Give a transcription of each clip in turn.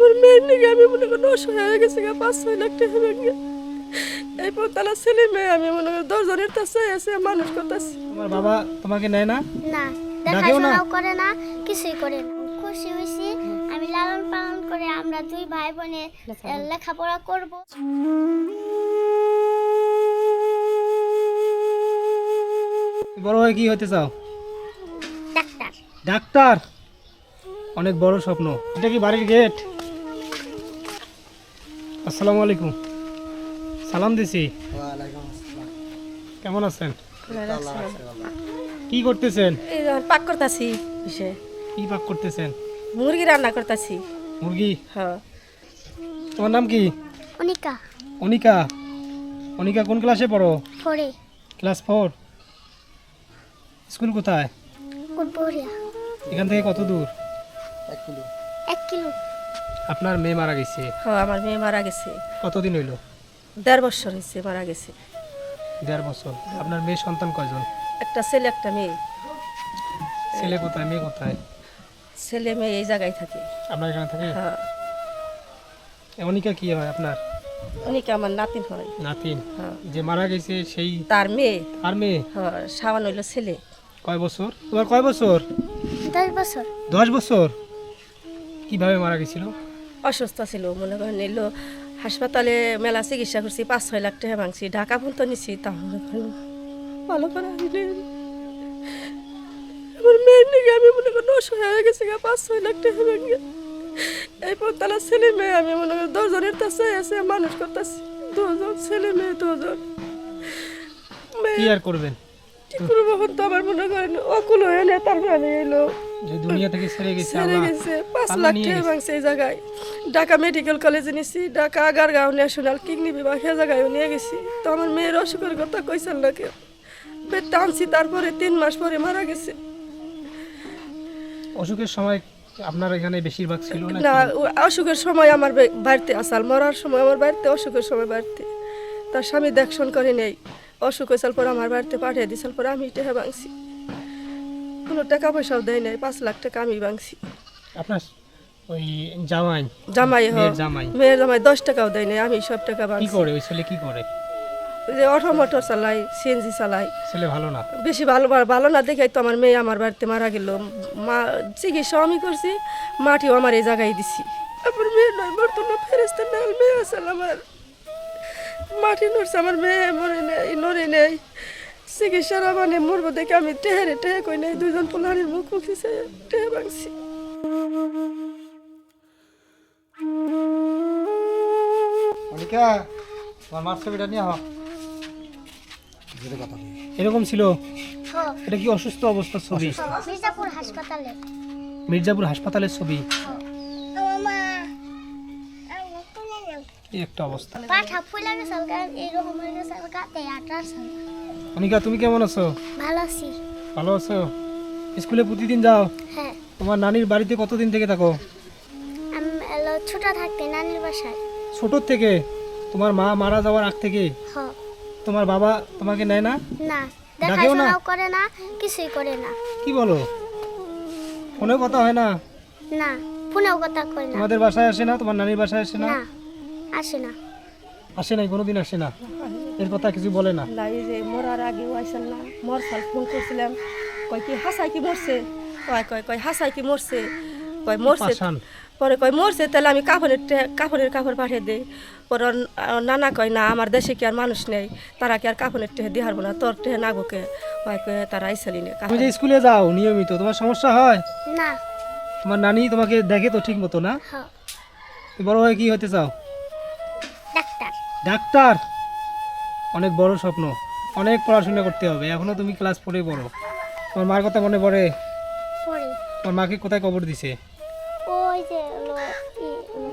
আমার মেয়ের নিকে আমি মনে করি অসহায় হয়ে গেছি গা পাঁচ ছয় লাখ টাকা ভেঙে এই তালা ছেলে মেয়ে আমি মনে করি দশজনের কাছে আছে মানুষ করতেছি। তোমার বাবা তোমাকে নেয় না? না না? দেখাশোনাও করে না কিছুই করে না। খুশি হয়েছি আমি লালন পালন করে আমরা দুই ভাই বোনে লেখাপড়া। করব। বড় হয়ে কি হতে চাও? ডাক্তার। ডাক্তার? অনেক বড় স্বপ্ন। এটা কি বাড়ির গেট আসসালামু আলাইকুম। সালাম দিছি। কেমন আছেন? কি করতেছেন? পাক করতেছি কি পাক করতেছেন? মুরগি রান্না করতেছি। মুরগি? হ্যাঁ। তোমার নাম কি? অনিকা। অনিকা? অনিকা কোন ক্লাসে পড়ো? Class four. স্কুল কোথায়? এখান থেকে কত দূর? এক কিলো। আপনার মেয়ে মারা গেছে। হ্যাঁ আমার মেয়ে মারা গেছে। কতদিন হইল? দেড় বছর হয়েছে মারা গেছে। দেড় বছর। আপনার মেয়ে সন্তান কয়জন? একটা ছেলে একটা মেয়ে। ছেলে কোথায় মেয়ে কোথায়? ছেলে মেয়ে এই জায়গায় থাকে। আপনার এখানে থাকে? হ্যাঁ। অনিকা কি হয় আপনার? উনিকে আমার নাতিন হয়। নাতিন। হ্যাঁ। যে মারা গেছে সেই তার মেয়ে। আর মেয়ে? হ্যাঁ সাবান হইল ছেলে। কয় বছর? তোমার কয় বছর? দশ বছর। দশ বছর? কীভাবে মারা গেছিল? অসুস্থ ছিল মনে করেন এলো হাসপাতালে মেলা চিকিৎসা করছি পাঁচ ছয় লাখ টাকা ভাঙছি ঢাকা পর্যন্ত নিছি তাহলে ভালো করে। আমার মেয়ের নিকে আমি মনে করি অসহায় হয়ে গেছি পাঁচ ছয় লাখ টাকা ভেঙে। এই তালা ছেলে মেয়ে আমি মনে করি দশজনের কাছে আছে মানুষ করতেছি দুজন ছেলে মেয়ে দুজন কি আর করবেন? কি করব তো আমার মনে করেন অকুল হয়ে নেই তারপরে আমি এলো। যে দুনিয়া থেকে ছেড়ে গেছে আল্লাহ। গেছে পাঁচ লাখ টাকা। ভাঙছে এই জায়গায়। ঢাকা মেডিকেল কলেজে নিছি ঢাকা আগারগাঁও ন্যাশনাল কিডনি বিভাগ সে জায়গায় নিয়ে গেছি। তো আমার মেয়ের অসুখের কথা কইসাল না কেউ বেডটা আনছি তারপরে তিন মাস পরে মারা গেছে। অসুখের সময় আপনার এখানে বেশিরভাগ ছিল না না অসুখের সময় আমার বাড়িতে আসাল মরার সময় আমার বাড়িতে অসুখের সময় বাড়িতে। তার স্বামী দেখশন করে নেই। অসুখ হয়েছাল পর আমার বাড়িতে পাঠিয়ে দিয়েছাল পরে আমি টাকা ভাঙছি কোনো টাকা পয়সাও দেয় নাই পাঁচ লাখ টাকা আমি ভাঙছি। আপনার ওই জামাই জামাই হ মেয়ের জামাই। মেয়ের জামাই দশ টাকাও দেয় নাই আমি সব টাকা কি করে ওই ছেলে কি করে? যে অটো মোটর চালাই সিএনজি চালাই। ছেলে ভালো না? বেশি ভালো ভালো না দেখে তো আমার মেয়ে আমার বাড়িতে মারা গেল। মা চিকিৎসাও আমি করছি মাটিও আমার এই জায়গায় দিছি। আমার মেয়ে নয় মরতো না ফেরেস্তে না মেয়ে আছে আমার। মাটি নড়ছে আমার মেয়ে মরে নেই নড়ে নেই। চিকিৎসার মানে মরবো দেখে আমি টেহারে টেহে কই নাই দুজন পোলারের মুখ মুখিছে টেহে ভাঙছি। অনিকা তোমার মার ছবিটা নিয়ে আহ এরকম ছিল? এটা কি অসুস্থ অবস্থার ছবি? মির্জাপুর হাসপাতালে। মির্জাপুর হাসপাতালের ছবি? একটা অবস্থা। পাঠা অনিকা তুমি কেমন আছো? ভালো আছি। ভালো আছো? স্কুলে প্রতিদিন যাও? হ্যাঁ। তোমার নানির বাড়িতে কতদিন থেকে থাকো? আমি এলো ছোট থাকতে নানির বাসায়। ছোটোর থেকে? তোমার মা মারা যাওয়ার আগ থেকে? হ। তোমার বাবা তোমাকে নেয় না? না ডাকেও না? দেখাশোনাও করে না কিছুই করে না। কি বলো? ফোনে কথা হয় না? না ফোনেও কথা কই না। তোমাদের বাসায় আসে না? তোমার নানির বাসায় আসে না? না আসে না। আসে নাই কোনোদিন আসে না? এর কথা কিছু বলে না। লাই যে মরার আগে আইসাল না মর সাল ফোন করছিলাম। কয় কি হাসাই কি মরছে? কয় কয় কয় হাসাই কি মরছে? কয় মরছে। পরে কয় মরছে তাহলে আমি কাপড়ের কাপড়ের কাপড় পাঠিয়ে দিই। পরে নানা কয় না আমার দেশে কি আর মানুষ নেই। তারা কি আর কাপড়ের টেহে দিয়ে হারবো না তোর টেহে নাগুকে? কয় কয় তারা আইসালি নে তুমি যে স্কুলে যাও নিয়মিত তোমার সমস্যা হয়? না। তোমার নানি তোমাকে দেখে তো ঠিক মতো না? বড় হয়ে কি হতে চাও? ডাক্তার। ডাক্তার? অনেক বড় স্বপ্ন অনেক পড়াশোনা করতে হবে এখনও তুমি ক্লাস ফোরে পড়ো। তোমার মার কথা মনে পড়ে? তোমার মাকে কোথায় কবর দিছে? ওই যে হলো ই, উম,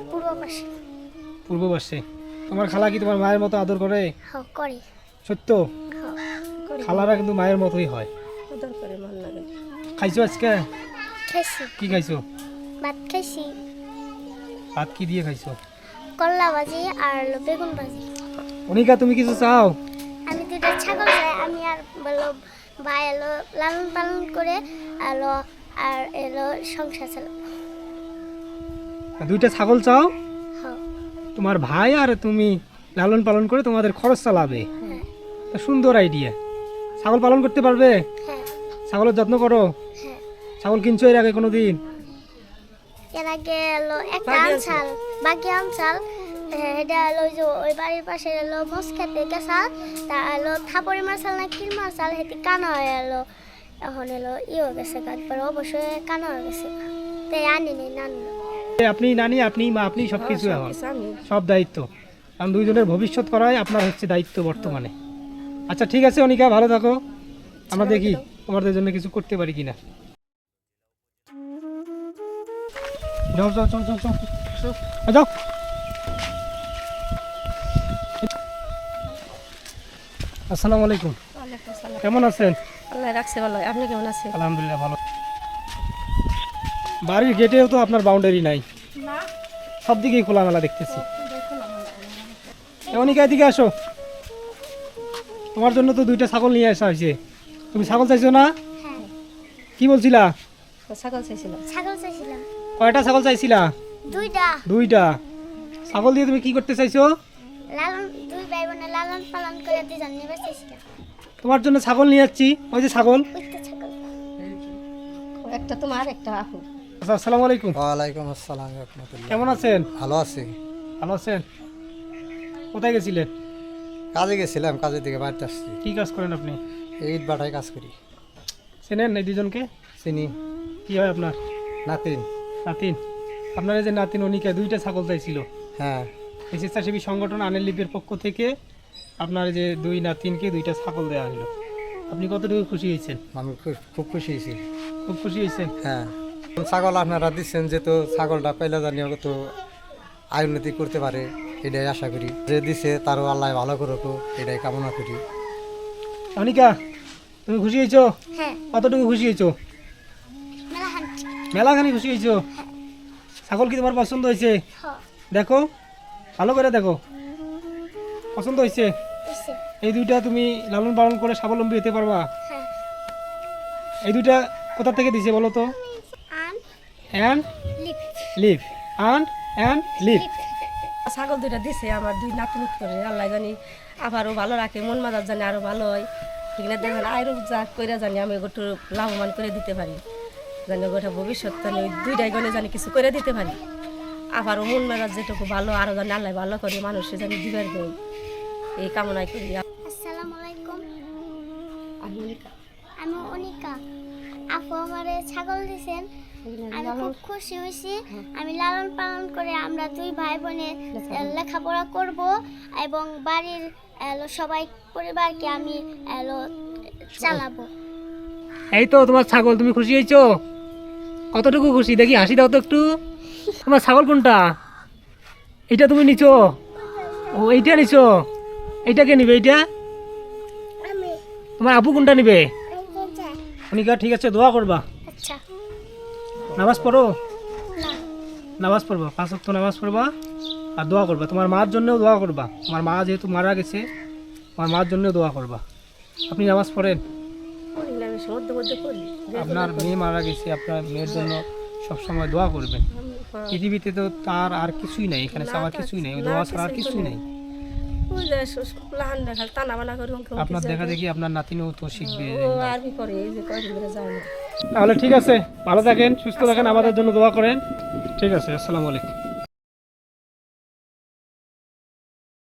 পূর্ব পাশে তোমার খালা কি তোমার মায়ের মতো আদর করে? সত্য? হ খালারা কিন্তু মায়ের মতোই হয়। করে মন লাগে। খাইছো আজকে? কি খাইছো? ভাত খাইছি। ভাত কি দিয়ে খাইছো? করলা ভাজি আর বেগুন ভাজি। অনিকা তুমি কিছু চাও? আমি দুটা ছাগল চাই আমি আর বলল ভাই এলো লালন পালন করে এলো আর এলো সংসার চালাবো দুইটা ছাগল চাও? হ্যাঁ। তোমার ভাই আর তুমি লালন পালন করে তোমাদের খরচ চালাবে। হ্যাঁ। তা সুন্দর আইডিয়া ছাগল পালন করতে পারবে? হ্যাঁ। ছাগলের যত্ন করো। হ্যাঁ। ছাগল কিনছো এর আগে কোনো দিন এর আগে এলো একটা আনসাল বাকি আনসাল এটা এলো ওই যে ওই বাড়ির পাশে এলো মোস খেতে গেছাল তা এলো থাপড়ি মারসাল না কিল মারসাল হেতি কানা হয়ে এলো। এখন এলো ই হয়ে গেছে একবার অবশ্যই কানা হয়ে গেছে। তাই আনি নি নানি। আপনি নানি আপনি মা আপনি সব কিছু এখন সব দায়িত্ব। কারণ দুইজনের ভবিষ্যৎ করাই আপনার হচ্ছে দায়িত্ব বর্তমানে। আচ্ছা ঠিক আছে অনিকা ভালো থাকো। আমরা দেখি তোমাদের জন্য কিছু করতে পারি কিনা। যাও যাও যাও যাও যাও আ, যাও আসসালামু আলাইকুম। কেমন আছেন? আল্লাহ রাখছে ভালো আপনি কেমন আছেন? আলহামদুলিল্লাহ ভালো। বাড়ির গেটেও তো আপনার বাউন্ডারি নাই। সব দিকেই খোলামেলা দেখতেছি। অনিকা এদিকে আসো? তোমার জন্য তো দুইটা ছাগল নিয়ে আসা হয়েছে। তুমি ছাগল চাইছো না? হ্যাঁ। কি বলছিলা? ছাগল চাইছিলাম ছাগল চাইছিলাম কয়টা ছাগল চাইছিলা? দুইটা। দুইটা। ছাগল দিয়ে তুমি কি করতে চাইছো? লালন দুই ভাই বোনে লালন পালন করে দুজন নিবে চাইছিলাম তোমার জন্য ছাগল নিয়ে যাচ্ছি। ওই যে ছাগল। একটা তোমার একটা আপু। আচ্ছা আসসালামু আলাইকুম। ওয়ালাইকুম আসসালাম রহমতুল্লাহ। কেমন আছেন? ভালো আছি। ভালো আছেন? কোথায় গেছিলেন? কাজে গেছিলাম কাজের দিকে বাড়িতে আসছি। কি কাজ করেন আপনি? ইট বাটায় কাজ করি। চেনেন এই দুজনকে? চিনি। কি হয় আপনার? নাতিন। নাতিন। আপনার এই যে নাতিন অনিকা দুইটা ছাগল চাইছিল। হ্যাঁ। স্বেচ্ছাসেবী সংগঠন আনেল লিপের পক্ষ থেকে আপনার যে দুই নাতিনকে দুইটা ছাগল দেওয়া হলো। আপনি কতটুকু খুশি হয়েছেন? আমি খুব খুশি হয়েছি। খুব খুশি হয়েছেন? হ্যাঁ। ছাগল আপনারা দিচ্ছেন যে তো ছাগলটা পেলে জানি তো আয় উন্নতি করতে পারে এটাই আশা করি। যে দিছে তারও আল্লাহ ভালো করুক এটাই কামনা করি। অনিকা তুমি খুশি হয়েছো? হ্যাঁ। কতটুকু খুশি হয়েছো? মেলাখানি। খুশি হয়েছো? ছাগল কি তোমার পছন্দ হয়েছে? হ্যাঁ দেখো। ভালো করে দেখো। পছন্দ হয়েছে? এই দুইটা তুমি লালন পালন করে স্বাবলম্বী হতে পারবা। হ্যাঁ। এই দুইটা কোথা থেকে দিছে বলো তো? আন and live and and live ছাগল দুইটা দিছে আমার দুই নাতি করে। আল্লাহ জানি আবারও ভালো রাখে মন মাজার জানি আরও ভালো হয়। এখানে দেখেন আরও যা করে জানি আমি একটু লাভবান করে দিতে পারি। জানি গোটা ভবিষ্যৎ জানি দুইটাই গনে জানি কিছু করে দিতে পারি। আবারও মন মেজাজ যেটুকু ভালো আরও জানি আল্লাহ ভালো করে মানুষে জানি দিবার দেয় এই কামনাই করি। আসসালামু আলাইকুম। আমি আমি অনিকা। আপু আমারে ছাগল দিছেন। আমি খুব খুশি হয়েছি। আমি লালন পালন করে আমরা দুই ভাই বোনে লেখাপড়া। করব এবং বাড়ির এলো সবাই পরিবারকে আমি এলো চালাবো। এই তো তোমার ছাগল তুমি খুশি হয়েছো? কতটুকু খুশি? দেখি হাসি দাও তো একটু। তোমার ছাগল কোনটা? এটা তুমি নিছো? ও এইটা নিছো? এইটা কে নিবে এইটা? তোমার আপু কোনটা নিবে? অনিকা ঠিক আছে দোয়া করবা। আচ্ছা। নামাজ পড়ো? না। নামাজ পড়বা পাঁচ ওয়াক্ত নামাজ পড়বা আর দোয়া করবা। তোমার মার জন্যও দোয়া করবা। তোমার মা যেহেতু মারা গেছে তোমার মার জন্যও দোয়া করবা। আপনি নামাজ পড়েন? আপনার মেয়ে মারা গেছে আপনার মেয়ের জন্য সবসময় দোয়া করবেন। পৃথিবীতে তো তার আর কিছুই নাই এখানে চাওয়ার কিছুই নাই দোয়া ছাড়া আর কিছুই নেই। আপনার দেখা দেখি আপনার নাতিনও তো শিখবে তাহলে ঠিক আছে ভালো থাকেন সুস্থ থাকেন আমাদের জন্য দোয়া করেন। ঠিক আছে আসসালামু আলাইকুম।